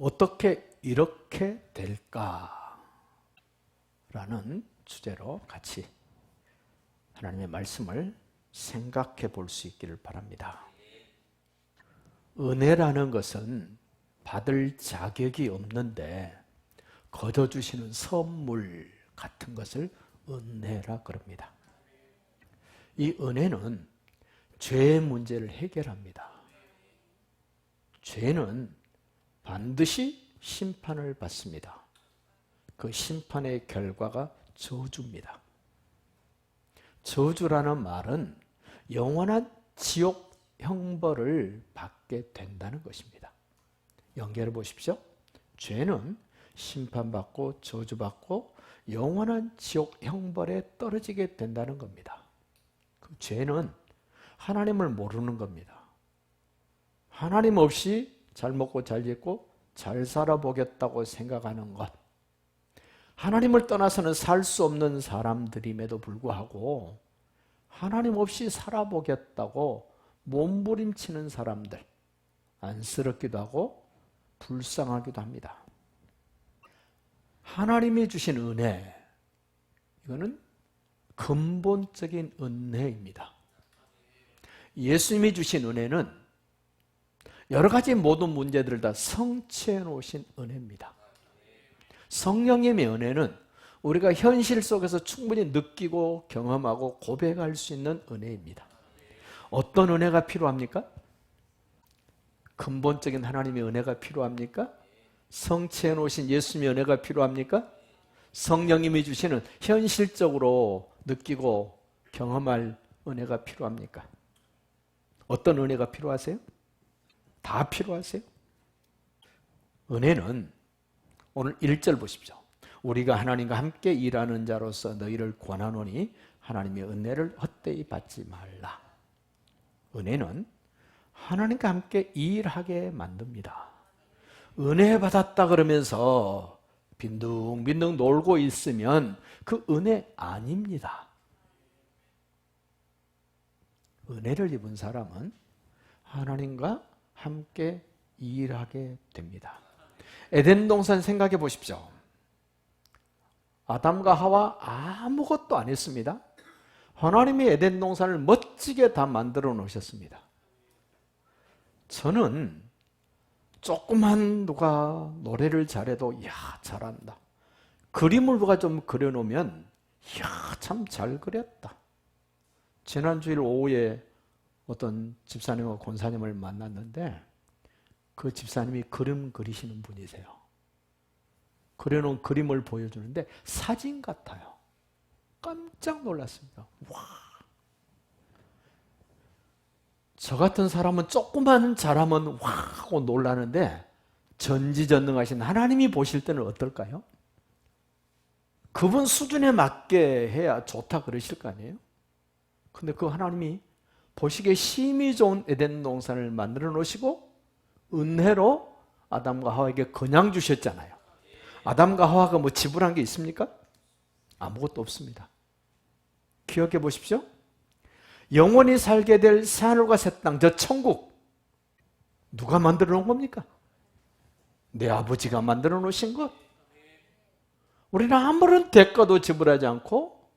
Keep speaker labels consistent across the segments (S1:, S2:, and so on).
S1: 어떻게 이렇게 될까? 라는 주제로 같이 하나님의 말씀을 생각해 볼 수 있기를 바랍니다. 은혜라는 것은 받을 자격이 없는데 거저 주시는 선물 같은 것을 은혜라 그럽니다. 이 은혜는 죄의 문제를 해결합니다. 죄는 반드시 심판을 받습니다. 그 심판의 결과가 저주입니다. 저주라는 말은 영원한 지옥 형벌을 받게 된다는 것입니다. 연결해 보십시오. 죄는 심판받고 저주받고 영원한 지옥 형벌에 떨어지게 된다는 겁니다. 그 죄는 하나님을 모르는 겁니다. 하나님 없이 잘 먹고 잘 입고 잘 살아보겠다고 생각하는 것. 하나님을 떠나서는 살 수 없는 사람들임에도 불구하고 하나님 없이 살아보겠다고 몸부림치는 사람들. 안쓰럽기도 하고 불쌍하기도 합니다. 하나님이 주신 은혜, 이거는 근본적인 은혜입니다. 예수님이 주신 은혜는 여러 가지 모든 문제들을 다 성취해 놓으신 은혜입니다. 성령님의 은혜는 우리가 현실 속에서 충분히 느끼고 경험하고 고백할 수 있는 은혜입니다. 어떤 은혜가 필요합니까? 근본적인 하나님의 은혜가 필요합니까? 성취해 놓으신 예수님의 은혜가 필요합니까? 성령님이 주시는 현실적으로 느끼고 경험할 은혜가 필요합니까? 어떤 은혜가 필요하세요? 다 필요하세요? 은혜는 오늘 1절 보십시오. 우리가 하나님과 함께 일하는 자로서 너희를 권하노니 하나님의 은혜를 헛되이 받지 말라. 은혜는 하나님과 함께 일하게 만듭니다. 은혜 받았다 그러면서 빈둥빈둥 놀고 있으면 그 은혜 아닙니다. 은혜를 입은 사람은 하나님과 함께 일하게 됩니다. 에덴 동산 생각해 보십시오. 아담과 하와 아무것도 안 했습니다. 하나님이 에덴 동산을 멋지게 다 만들어 놓으셨습니다. 저는 조금만 누가 노래를 잘해도 야 잘한다. 그림을 누가 좀 그려놓으면 야 참 잘 그렸다. 지난주일 오후에 어떤 집사님과 권사님을 만났는데 그 집사님이 그림 그리시는 분이세요. 그려놓은 그림을 보여주는데 사진 같아요. 깜짝 놀랐습니다. 와. 저 같은 사람은 조금만 잘하면 와 하고 놀라는데 전지전능하신 하나님이 보실 때는 어떨까요? 그분 수준에 맞게 해야 좋다 그러실 거 아니에요? 근데 그 하나님이 보시기에 심히 좋은 에덴 동산을 만들어 놓으시고 은혜로 아담과 하와에게 그냥 주셨잖아요. 아담과 하와가 뭐 지불한 게 있습니까? 아무것도 없습니다. 기억해 보십시오. 영원히 살게 될 새하늘과 새 땅, 저 천국 누가 만들어 놓은 겁니까? 내 아버지가 만들어 놓으신 것. 우리는 아무런 대가도 지불하지 않고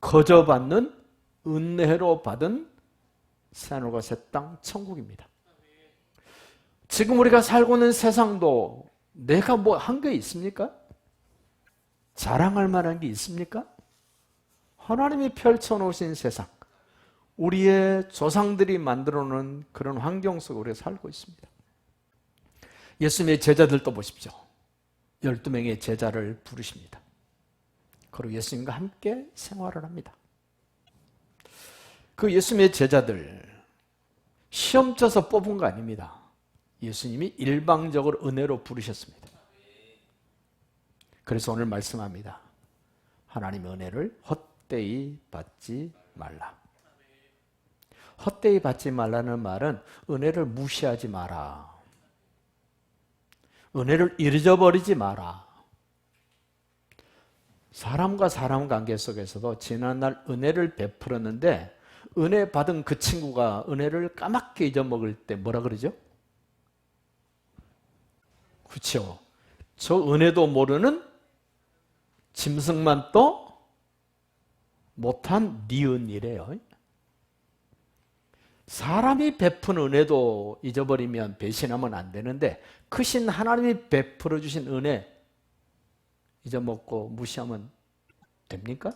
S1: 거저 받는 은혜로 받은 새 하늘과 새 땅 천국입니다. 지금 우리가 살고 있는 세상도 내가 뭐 한 게 있습니까? 자랑할 만한 게 있습니까? 하나님이 펼쳐놓으신 세상, 우리의 조상들이 만들어 놓은 그런 환경 속에 우리가 살고 있습니다. 예수님의 제자들도 보십시오. 12명의 제자를 부르십니다. 그리고 예수님과 함께 생활을 합니다. 그 예수님의 제자들, 시험 쳐서 뽑은 거 아닙니다. 예수님이 일방적으로 은혜로 부르셨습니다. 그래서 오늘 말씀합니다. 하나님의 은혜를 헛되이 받지 말라. 헛되이 받지 말라는 말은 은혜를 무시하지 마라. 은혜를 잊어버리지 마라. 사람과 사람 관계 속에서도 지난날 은혜를 베풀었는데 은혜 받은 그 친구가 은혜를 까맣게 잊어먹을 때 뭐라 그러죠? 그렇죠. 저 은혜도 모르는 짐승만 또 못한 니은이래요. 사람이 베푼 은혜도 잊어버리면 배신하면 안 되는데 크신 하나님이 베풀어 주신 은혜 잊어먹고 무시하면 됩니까?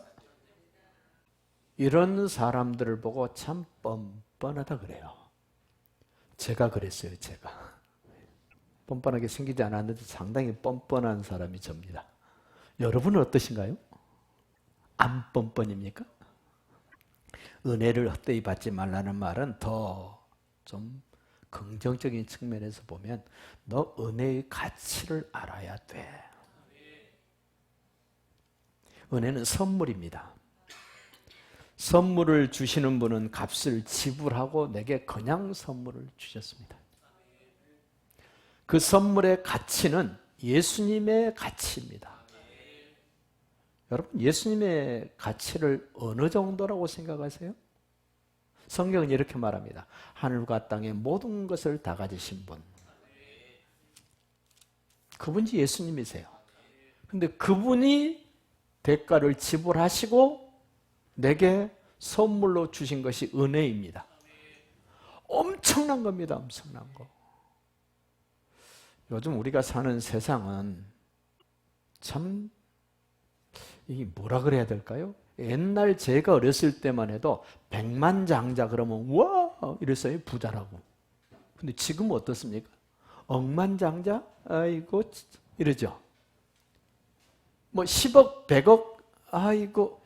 S1: 이런 사람들을 보고 참 뻔뻔하다 그래요. 제가 그랬어요, 제가. 뻔뻔하게 생기지 않았는데 상당히 뻔뻔한 사람이 접니다. 여러분은 어떠신가요? 안 뻔뻔입니까? 은혜를 헛되이 받지 말라는 말은 더 좀 긍정적인 측면에서 보면 너 은혜의 가치를 알아야 돼. 은혜는 선물입니다. 선물을 주시는 분은 값을 지불하고 내게 그냥 선물을 주셨습니다. 그 선물의 가치는 예수님의 가치입니다. 여러분, 예수님의 가치를 어느 정도라고 생각하세요? 성경은 이렇게 말합니다. 하늘과 땅의 모든 것을 다 가지신 분. 그분이 예수님이세요. 근데 그분이 대가를 지불하시고 내게 선물로 주신 것이 은혜입니다. 엄청난 겁니다. 엄청난 거. 요즘 우리가 사는 세상은 참 이게 뭐라 그래야 될까요? 옛날 제가 어렸을 때만 해도 백만 장자 그러면 와 이랬어요 부자라고. 근데 지금 어떻습니까? 억만 장자 아이고 이러죠. 뭐 10억, 100억 아이고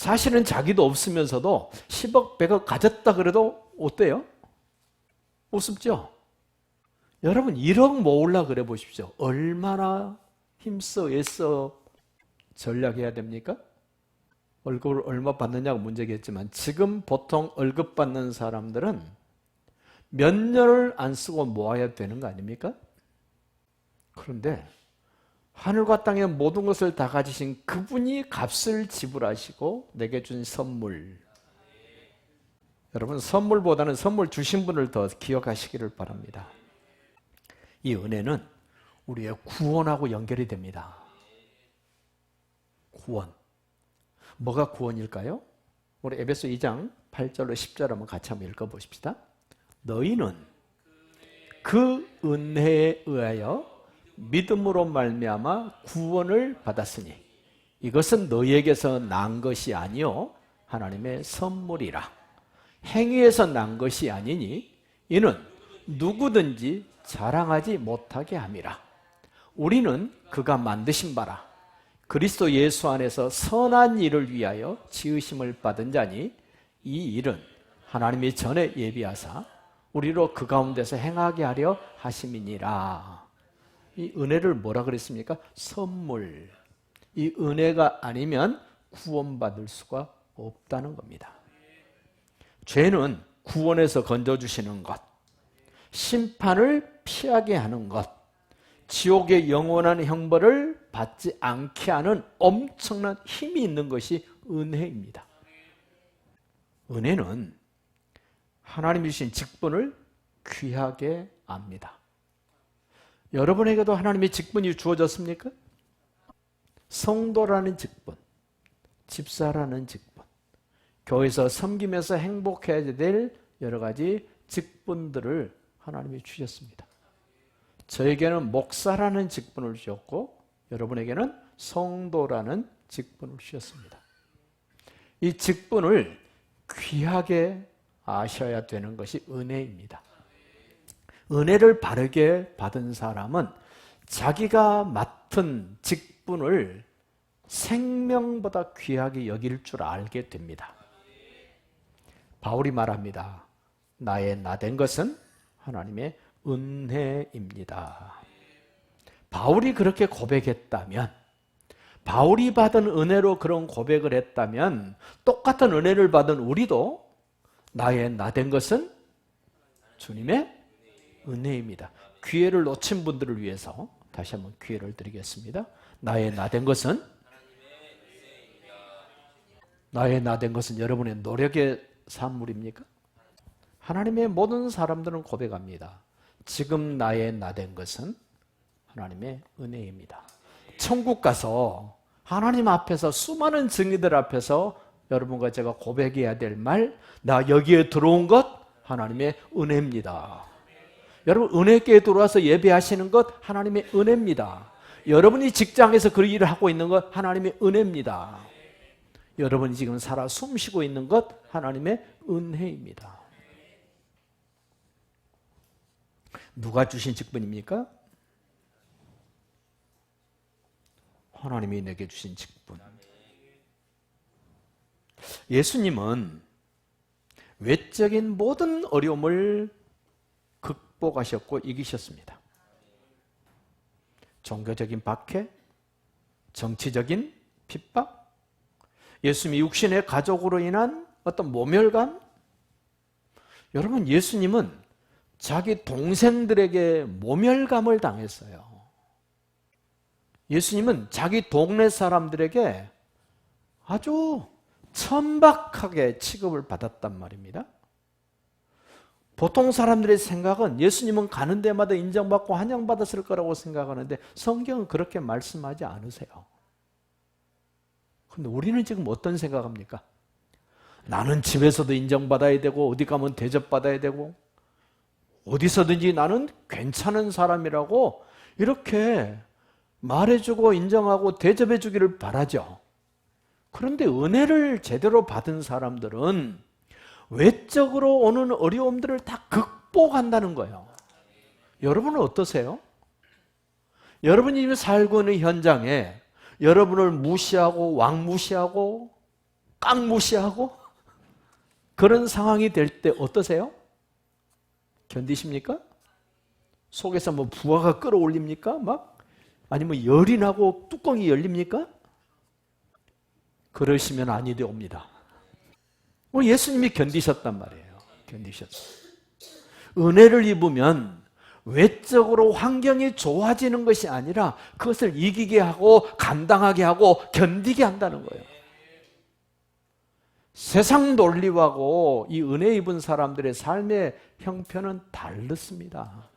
S1: 사실은 자기도 없으면서도 10억, 100억 가졌다 그래도 어때요? 우습죠? 여러분 1억 모으려 그래 보십시오. 얼마나 힘써 애써 전략해야 됩니까? 월급을 얼마 받느냐가 문제겠지만 지금 보통 월급 받는 사람들은 몇 년을 안 쓰고 모아야 되는 거 아닙니까? 그런데 하늘과 땅의 모든 것을 다 가지신 그분이 값을 지불하시고 내게 준 선물. 여러분 선물보다는 선물 주신 분을 더 기억하시기를 바랍니다. 이 은혜는 우리의 구원하고 연결이 됩니다. 구원. 뭐가 구원일까요? 우리 에베소 2장 8절로 10절 한번 같이 한번 읽어 보십시다. 너희는 그 은혜에 의하여 믿음으로 말미암아 구원을 받았으니 이것은 너희에게서 난 것이 아니요 하나님의 선물이라. 행위에서 난 것이 아니니 이는 누구든지 자랑하지 못하게 함이라. 우리는 그가 만드신 바라. 그리스도 예수 안에서 선한 일을 위하여 지으심을 받은 자니 이 일은 하나님이 전에 예비하사 우리로 그 가운데서 행하게 하려 하심이니라. 이 은혜를 뭐라 그랬습니까? 선물. 이 은혜가 아니면 구원받을 수가 없다는 겁니다. 죄는 구원에서 건져주시는 것, 심판을 피하게 하는 것, 지옥의 영원한 형벌을 받지 않게 하는 엄청난 힘이 있는 것이 은혜입니다. 은혜는 하나님이 주신 직분을 귀하게 압니다. 여러분에게도 하나님의 직분이 주어졌습니까? 성도라는 직분, 집사라는 직분, 교회에서 섬기면서 행복해야 될 여러 가지 직분들을 하나님이 주셨습니다. 저에게는 목사라는 직분을 주셨고 여러분에게는 성도라는 직분을 주셨습니다. 이 직분을 귀하게 아셔야 되는 것이 은혜입니다. 은혜를 바르게 받은 사람은 자기가 맡은 직분을 생명보다 귀하게 여길 줄 알게 됩니다. 바울이 말합니다. 나의 나 된 것은 하나님의 은혜입니다. 바울이 그렇게 고백했다면, 바울이 받은 은혜로 그런 고백을 했다면, 똑같은 은혜를 받은 우리도 나의 나 된 것은 주님의 은혜입니다. 기회를 놓친 분들을 위해서 다시 한번 기회를 드리겠습니다. 나의 나 된 것은 나의 나 된 것은 여러분의 노력의 산물입니까? 하나님의 모든 사람들은 고백합니다. 지금 나의 나 된 것은 하나님의 은혜입니다. 천국 가서 하나님 앞에서 수많은 증인들 앞에서 여러분과 제가 고백해야 될 말, 나 여기에 들어온 것 하나님의 은혜입니다. 여러분 은혜께 들어와서 예배하시는 것 하나님의 은혜입니다. 여러분이 직장에서 그 일을 하고 있는 것 하나님의 은혜입니다. 여러분이 지금 살아 숨쉬고 있는 것 하나님의 은혜입니다. 누가 주신 직분입니까? 하나님이 내게 주신 직분. 예수님은 외적인 모든 어려움을 극복하셨고 이기셨습니다. 종교적인 박해, 정치적인 핍박, 예수님이 육신의 가족으로 인한 어떤 모멸감. 여러분, 예수님은 자기 동생들에게 모멸감을 당했어요. 예수님은 자기 동네 사람들에게 아주 천박하게 취급을 받았단 말입니다. 보통 사람들의 생각은 예수님은 가는 데마다 인정받고 환영받았을 거라고 생각하는데 성경은 그렇게 말씀하지 않으세요. 근데 우리는 지금 어떤 생각합니까? 나는 집에서도 인정받아야 되고 어디 가면 대접받아야 되고 어디서든지 나는 괜찮은 사람이라고 이렇게 말해주고 인정하고 대접해주기를 바라죠. 그런데 은혜를 제대로 받은 사람들은 외적으로 오는 어려움들을 다 극복한다는 거예요. 여러분은 어떠세요? 여러분이 살고 있는 현장에 여러분을 무시하고 왕무시하고 깡무시하고 그런 상황이 될 때 어떠세요? 견디십니까? 속에서 뭐 부하가 끌어올립니까? 막 아니면 열이 나고 뚜껑이 열립니까? 그러시면 아니 되옵니다. 뭐 예수님이 견디셨단 말이에요. 견디셨어요. 은혜를 입으면 외적으로 환경이 좋아지는 것이 아니라 그것을 이기게 하고 감당하게 하고 견디게 한다는 거예요. 세상 논리하고 이 은혜 입은 사람들의 삶의 형편은 다르습니다.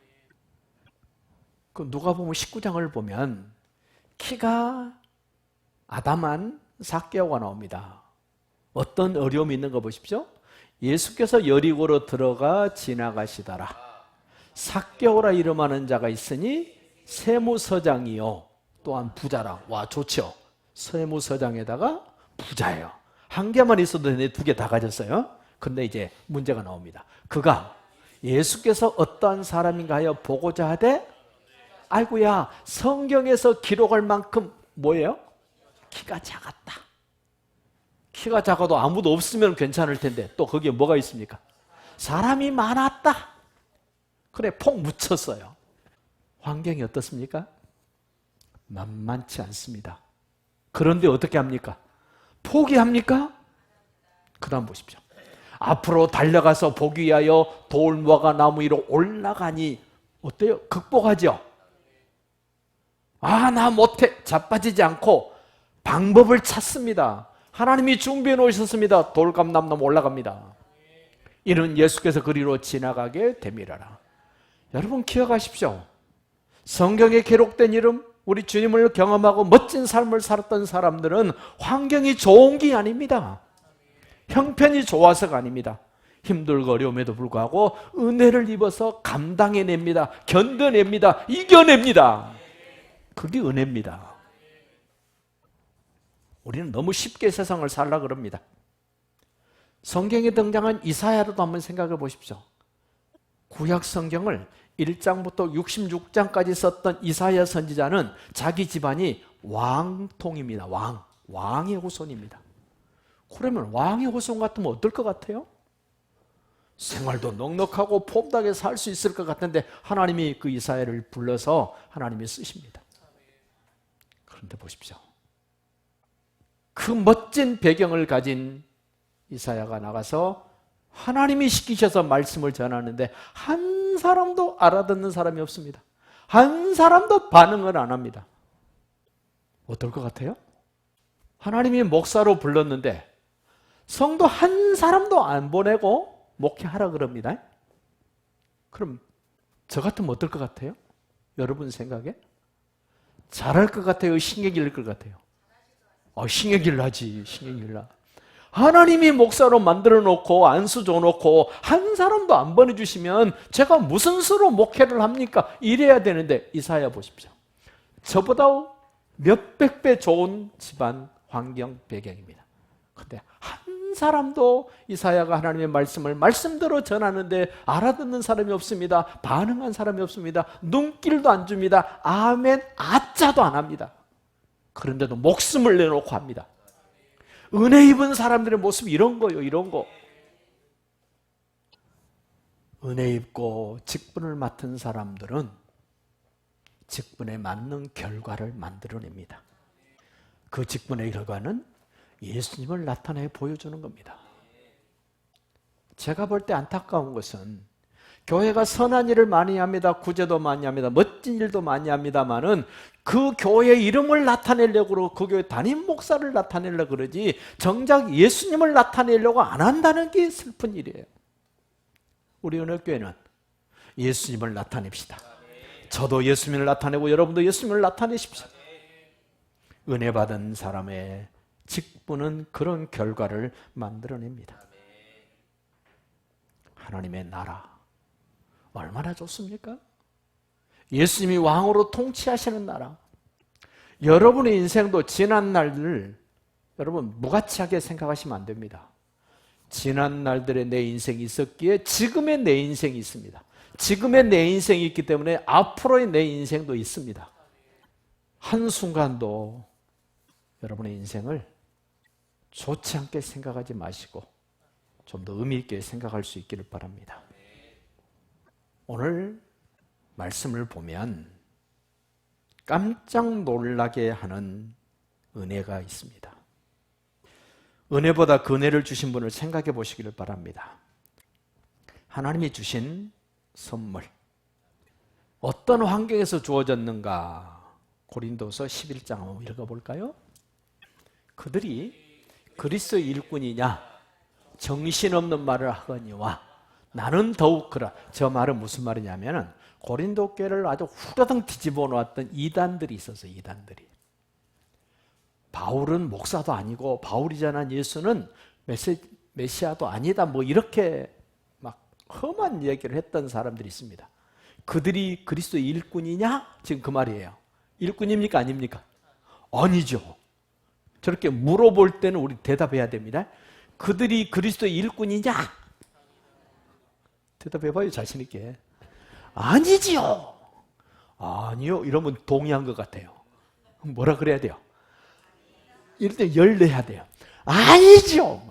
S1: 그 누가 보면 19장을 보면 키가 아담한 사개오가 나옵니다. 어떤 어려움이 있는 거 보십시오. 예수께서 여리고로 들어가 지나가시더라. 사개오라 이름하는 자가 있으니 세무서장이요. 또한 부자라. 와 좋죠. 세무서장에다가 부자예요. 한 개만 있어도 되는데 두 개 다 가졌어요. 근데 이제 문제가 나옵니다. 그가 예수께서 어떠한 사람인가 하여 보고자 하되 아이고야 성경에서 기록할 만큼 뭐예요? 키가 작았다. 키가 작아도 아무도 없으면 괜찮을 텐데 또 거기에 뭐가 있습니까? 사람이 많았다. 그래 폭 묻혔어요. 환경이 어떻습니까? 만만치 않습니다. 그런데 어떻게 합니까? 포기합니까? 그 다음 보십시오. 앞으로 달려가서 보기 위하여 돌무화과 나무 위로 올라가니 어때요? 극복하죠? 아, 나 못해. 자빠지지 않고 방법을 찾습니다. 하나님이 준비해 놓으셨습니다. 돌감 남남 올라갑니다. 이는 예수께서 그리로 지나가게 되밀어라. 여러분 기억하십시오. 성경에 기록된 이름, 우리 주님을 경험하고 멋진 삶을 살았던 사람들은 환경이 좋은 게 아닙니다. 형편이 좋아서가 아닙니다. 힘들고 어려움에도 불구하고 은혜를 입어서 감당해냅니다. 견뎌냅니다. 이겨냅니다. 그게 은혜입니다. 우리는 너무 쉽게 세상을 살라 그럽니다. 성경에 등장한 이사야로도 한번 생각해 보십시오. 구약 성경을 1장부터 66장까지 썼던 이사야 선지자는 자기 집안이 왕통입니다. 왕. 왕의 후손입니다. 그러면 왕의 후손 같으면 어떨 것 같아요? 생활도 넉넉하고 폼나게 살 수 있을 것 같은데 하나님이 그 이사야를 불러서 하나님이 쓰십니다. 그런데 보십시오. 그 멋진 배경을 가진 이사야가 나가서 하나님이 시키셔서 말씀을 전하는데 한 사람도 알아듣는 사람이 없습니다. 한 사람도 반응을 안 합니다. 어떨 것 같아요? 하나님이 목사로 불렀는데 성도 한 사람도 안 보내고 목회하라 그럽니다. 그럼 저 같으면 어떨 것 같아요? 여러분 생각에? 잘할 것 같아요? 신경질 것 같아요? 어, 신경질 나지, 신경질 나. 하나님이 목사로 만들어 놓고 안수 줘 놓고 한 사람도 안 보내 주시면 제가 무슨 수로 목회를 합니까? 이래야 되는데 이사야 보십시오. 저보다 몇백 배 좋은 집안 환경 배경입니다. 근데 한 사람도 이사야가 하나님의 말씀을 말씀대로 전하는데 알아듣는 사람이 없습니다. 반응한 사람이 없습니다. 눈길도 안 줍니다. 아멘, 아짜도 안 합니다. 그런데도 목숨을 내놓고 합니다. 은혜 입은 사람들의 모습이 이런 거요, 이런 거. 은혜 입고 직분을 맡은 사람들은 직분에 맞는 결과를 만들어냅니다. 그 직분의 결과는 예수님을 나타내 보여주는 겁니다. 제가 볼 때 안타까운 것은 교회가 선한 일을 많이 합니다. 구제도 많이 합니다. 멋진 일도 많이 합니다만은 그 교회 이름을 나타내려고 그 교회 담임 목사를 나타내려고 그러지 정작 예수님을 나타내려고 안 한다는 게 슬픈 일이에요. 우리 은혜교회는 예수님을 나타냅시다. 저도 예수님을 나타내고 여러분도 예수님을 나타내십시오. 은혜 받은 사람의 직분은 그런 결과를 만들어냅니다. 하나님의 나라 얼마나 좋습니까? 예수님이 왕으로 통치하시는 나라. 여러분의 인생도 지난 날들 여러분 무가치하게 생각하시면 안 됩니다. 지난 날들의 내 인생이 있었기에 지금의 내 인생이 있습니다. 지금의 내 인생이 있기 때문에 앞으로의 내 인생도 있습니다. 한순간도 여러분의 인생을 좋지 않게 생각하지 마시고 좀 더 의미 있게 생각할 수 있기를 바랍니다. 오늘 말씀을 보면 깜짝 놀라게 하는 은혜가 있습니다. 은혜보다 그 은혜를 주신 분을 생각해 보시기를 바랍니다. 하나님이 주신 선물. 어떤 환경에서 주어졌는가? 고린도서 11장 한번 읽어볼까요? 그들이 그리스도 일꾼이냐? 정신없는 말을 하거니와 나는 더욱 그라. 저 말은 무슨 말이냐면은 고린도 교회를 아주 후다닥 뒤집어 놓았던 이단들이 있어서 이단들이. 바울은 목사도 아니고 바울이잖아 예수는 메시, 메시아도 아니다 뭐 이렇게 막 험한 얘기를 했던 사람들이 있습니다. 그들이 그리스도 일꾼이냐? 지금 그 말이에요. 일꾼입니까 아닙니까? 아니죠. 저렇게 물어볼 때는 우리 대답해야 됩니다. 그들이 그리스도 일꾼이냐? 대답해봐요 자신있게. 아니지요. 아니요. 이러면 동의한 것 같아요. 뭐라 그래야 돼요? 이럴 때 열내야 돼요. 아니죠.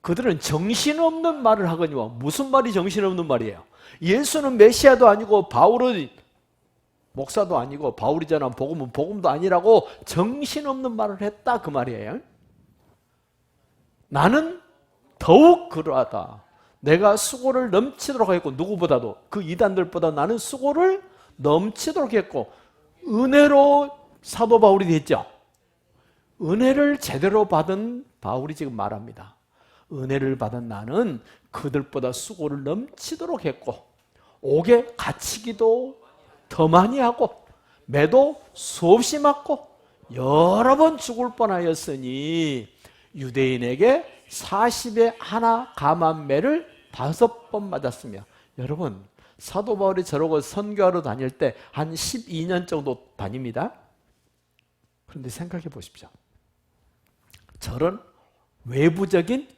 S1: 그들은 정신없는 말을 하거니와 무슨 말이 정신없는 말이에요? 예수는 메시아도 아니고 바울은 목사도 아니고 바울이잖아 복음은 복음도 아니라고 정신없는 말을 했다 그 말이에요. 나는 더욱 그러하다. 내가 수고를 넘치도록 했고 누구보다도 그 이단들보다 나는 수고를 넘치도록 했고 은혜로 사도 바울이 됐죠. 은혜를 제대로 받은 바울이 지금 말합니다. 은혜를 받은 나는 그들보다 수고를 넘치도록 했고 옥에 갇히기도 더 많이 하고 매도 수없이 맞고 여러 번 죽을 뻔하였으니 유대인에게 40에 하나 감한매를 다섯 번 맞았으며 여러분 사도 바울이 저러고 선교하러 다닐 때 한 12년 정도 다닙니다. 그런데 생각해 보십시오. 저런 외부적인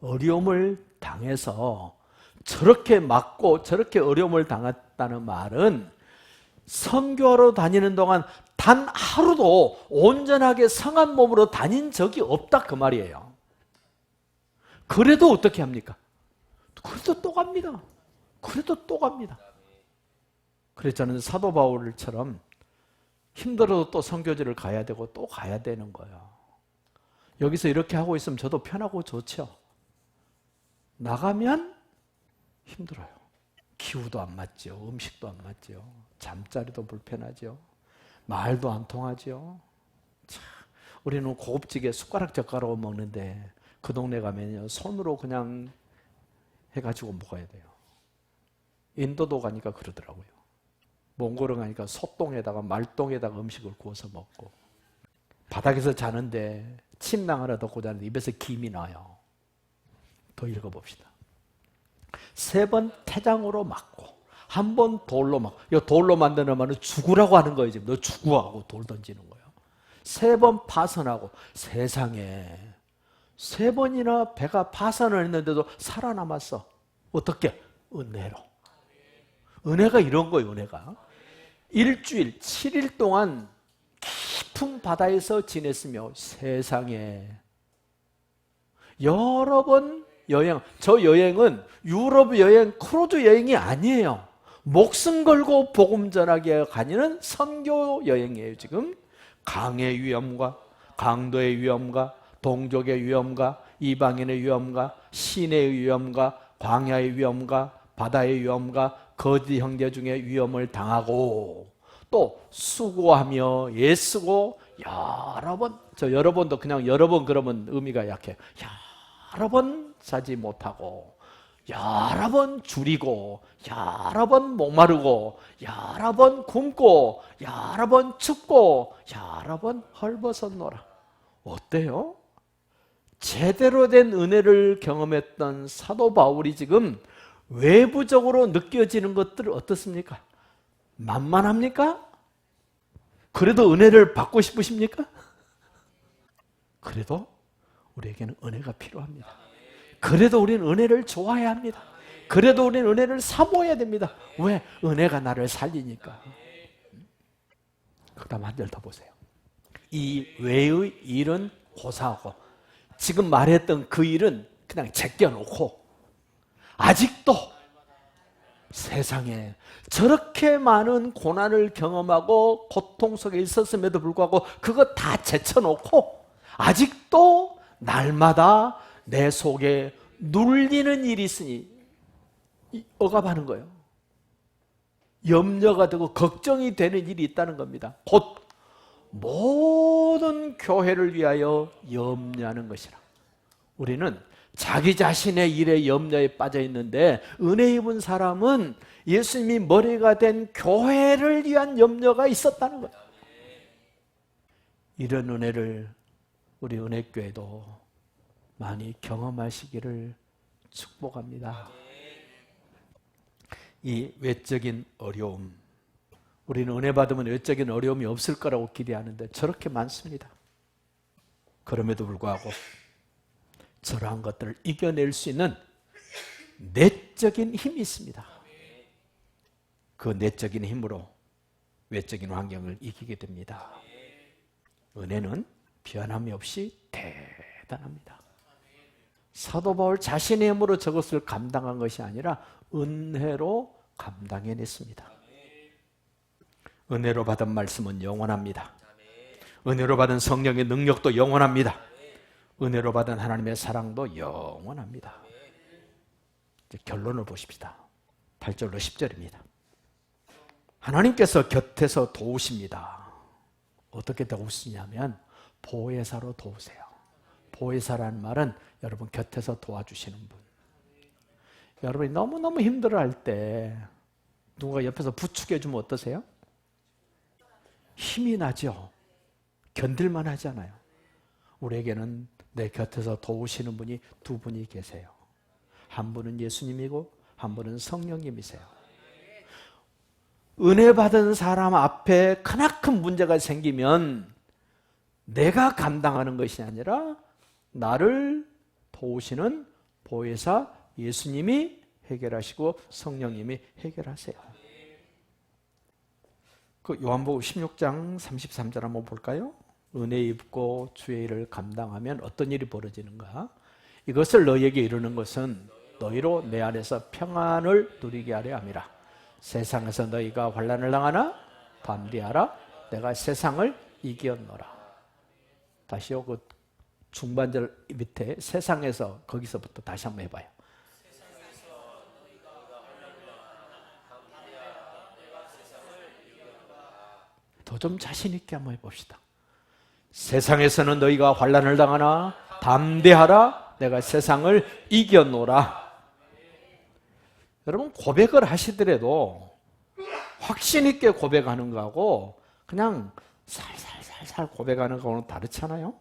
S1: 어려움을 당해서 저렇게 맞고 저렇게 어려움을 당했다는 말은 선교하러 다니는 동안 단 하루도 온전하게 성한 몸으로 다닌 적이 없다 그 말이에요. 그래도 어떻게 합니까? 그래도 또 갑니다. 그래도 또 갑니다. 저는 사도 바울처럼 힘들어도 또 선교지를 가야 되고 또 가야 되는 거예요. 여기서 이렇게 하고 있으면 저도 편하고 좋죠. 나가면 힘들어요. 기후도 안 맞죠. 음식도 안 맞죠. 잠자리도 불편하죠. 말도 안 통하죠. 참, 우리는 고급지게 숟가락 젓가락으로 먹는데 그 동네 가면요 손으로 그냥 해가지고 먹어야 돼요. 인도도 가니까 그러더라고요. 몽골은 가니까 소똥에다가 말똥에다가 음식을 구워서 먹고 바닥에서 자는데 침낭 하나 덮고 자는데 입에서 김이 나요. 더 읽어봅시다. 세 번 태장으로 맞고 한 번 돌로 막. 이 돌로 만드는 말은 죽으라고 하는 거예요. 지금 너 죽어하고 돌 던지는 거예요. 세 번 파선하고 세상에 세 번이나 배가 파선을 했는데도 살아남았어. 어떻게? 은혜로. 은혜가 이런 거예요, 은혜가. 일주일, 7일 동안 깊은 바다에서 지냈으며 세상에 여러 번 여행, 저 여행은 유럽 여행, 크루즈 여행이 아니에요. 목숨 걸고 복음 전하게 가는 선교 여행이에요, 지금. 강의 위험과 강도의 위험과 동족의 위험과 이방인의 위험과 신의 위험과 광야의 위험과 바다의 위험과 거짓 형제 중에 위험을 당하고 또 수고하며 애쓰고 여러 번, 저 여러 번도 그냥 여러 번 그러면 의미가 약해. 여러 번 자지 못하고 여러 번 줄이고 여러 번 목마르고 여러 번 굶고 여러 번 춥고 여러 번 헐벗었노라. 어때요? 제대로 된 은혜를 경험했던 사도 바울이 지금 외부적으로 느껴지는 것들 어떻습니까? 만만합니까? 그래도 은혜를 받고 싶으십니까? 그래도 우리에게는 은혜가 필요합니다. 그래도 우리는 은혜를 좋아해야 합니다. 그래도 우리는 은혜를 사모해야 됩니다. 왜? 은혜가 나를 살리니까. 그 다음 한 절 더 보세요. 이 외의 일은 고사하고 지금 말했던 그 일은 그냥 제껴놓고 아직도 세상에 저렇게 많은 고난을 경험하고 고통 속에 있었음에도 불구하고 그거 다 제쳐놓고 아직도 날마다 내 속에 눌리는 일이 있으니 억압하는 거예요. 염려가 되고 걱정이 되는 일이 있다는 겁니다. 곧 모든 교회를 위하여 염려하는 것이라. 우리는 자기 자신의 일에 염려에 빠져 있는데 은혜 입은 사람은 예수님이 머리가 된 교회를 위한 염려가 있었다는 거예요. 이런 은혜를 우리 은혜교회도 많이 경험하시기를 축복합니다. 이 외적인 어려움, 우리는 은혜 받으면 외적인 어려움이 없을 거라고 기대하는데 저렇게 많습니다. 그럼에도 불구하고 저러한 것들을 이겨낼 수 있는 내적인 힘이 있습니다. 그 내적인 힘으로 외적인 환경을 이기게 됩니다. 은혜는 변함이 없이 대단합니다. 사도 바울 자신의 힘으로 저것을 감당한 것이 아니라 은혜로 감당해냈습니다. 은혜로 받은 말씀은 영원합니다. 은혜로 받은 성령의 능력도 영원합니다. 은혜로 받은 하나님의 사랑도 영원합니다. 결론을 보십시다. 8절로 10절입니다. 하나님께서 곁에서 도우십니다. 어떻게 도우시냐면 보혜사로 도우세요. 보혜사라는 말은 여러분 곁에서 도와주시는 분. 여러분이 너무너무 힘들어할 때 누가 옆에서 부축해 주면 어떠세요? 힘이 나죠. 견딜만 하잖아요. 우리에게는 내 곁에서 도우시는 분이 두 분이 계세요. 한 분은 예수님이고 한 분은 성령님이세요. 은혜 받은 사람 앞에 크나큰 문제가 생기면 내가 감당하는 것이 아니라 나를 도우시는 보혜사 예수님이 해결하시고 성령님이 해결하세요. 그 요한복음 16장 33절 한번 볼까요? 은혜 입고 주의 일을 감당하면 어떤 일이 벌어지는가? 이것을 너희에게 이루는 것은 너희로 내 안에서 평안을 누리게 하려 함이라. 세상에서 너희가 환란을 당하나 담대하라. 내가 세상을 이겼노라. 다시요 그 중반절 밑에 세상에서 거기서부터 다시 한번 해봐요. 더 좀 자신 있게 한번 해봅시다. 세상에서는 너희가 환란을 당하나 담대하라. 내가 세상을 이겨노라. 여러분 고백을 하시더라도 확신 있게 고백하는 거하고 그냥 살살살살 고백하는 거는 다르잖아요.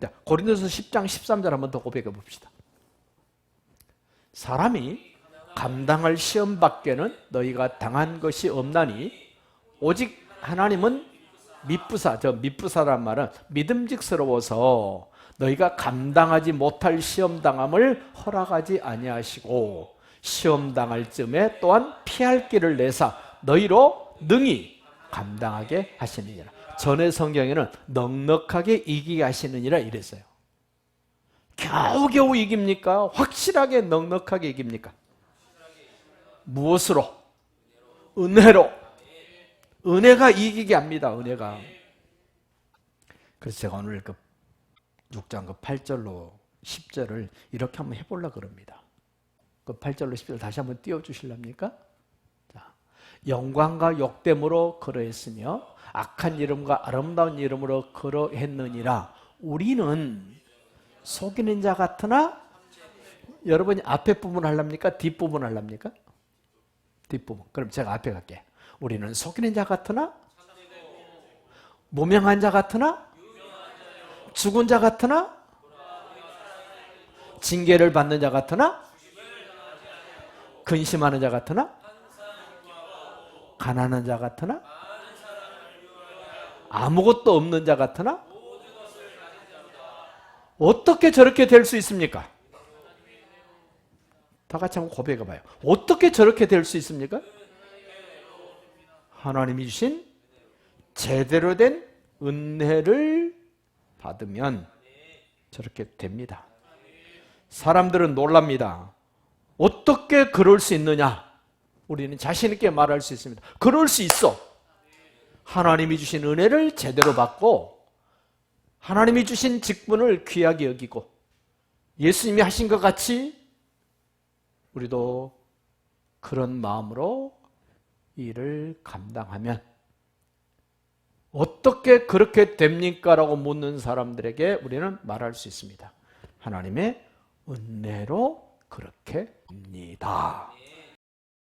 S1: 자, 고린도서 10장 13절 한번 더 고백해 봅시다. 사람이 감당할 시험 밖에는 너희가 당한 것이 없나니 오직 하나님은 미쁘사 저 미쁘사란 말은 믿음직스러워서 너희가 감당하지 못할 시험 당함을 허락하지 아니하시고 시험 당할 쯤에 또한 피할 길을 내사 너희로 능히 감당하게 하시느니라. 전의 성경에는 넉넉하게 이기게 하시느니라 이랬어요. 겨우겨우 이깁니까? 확실하게 넉넉하게 이깁니까? 무엇으로? 은혜로. 은혜가 이기게 합니다. 은혜가. 그래서 제가 오늘 그 6장 그 8절로 10절을 이렇게 한번 해보려고 그럽니다. 그 8절로 10절 다시 한번 띄워주실랍니까? 자, 영광과 욕됨으로 그러했으며 악한 이름과 아름다운 이름으로 그러했느니라 우리는 속이는 자 같으나 여러분이 앞에 부분 하랍니까? 뒷부분 하랍니까? 뒷부분. 그럼 제가 앞에 갈게. 우리는 속이는 자 같으나? 무명한 자 같으나? 죽은 자 같으나? 징계를 받는 자 같으나? 근심하는 자 같으나? 가난한 자 같으나? 아무것도 없는 자 같으나? 어떻게 저렇게 될 수 있습니까? 다 같이 한번 고백해 봐요. 어떻게 저렇게 될 수 있습니까? 하나님이 주신 제대로 된 은혜를 받으면 저렇게 됩니다. 사람들은 놀랍니다. 어떻게 그럴 수 있느냐? 우리는 자신있게 말할 수 있습니다. 그럴 수 있어. 하나님이 주신 은혜를 제대로 받고 하나님이 주신 직분을 귀하게 여기고 예수님이 하신 것 같이 우리도 그런 마음으로 일을 감당하면 어떻게 그렇게 됩니까? 라고 묻는 사람들에게 우리는 말할 수 있습니다. 하나님의 은혜로 그렇게 됩니다.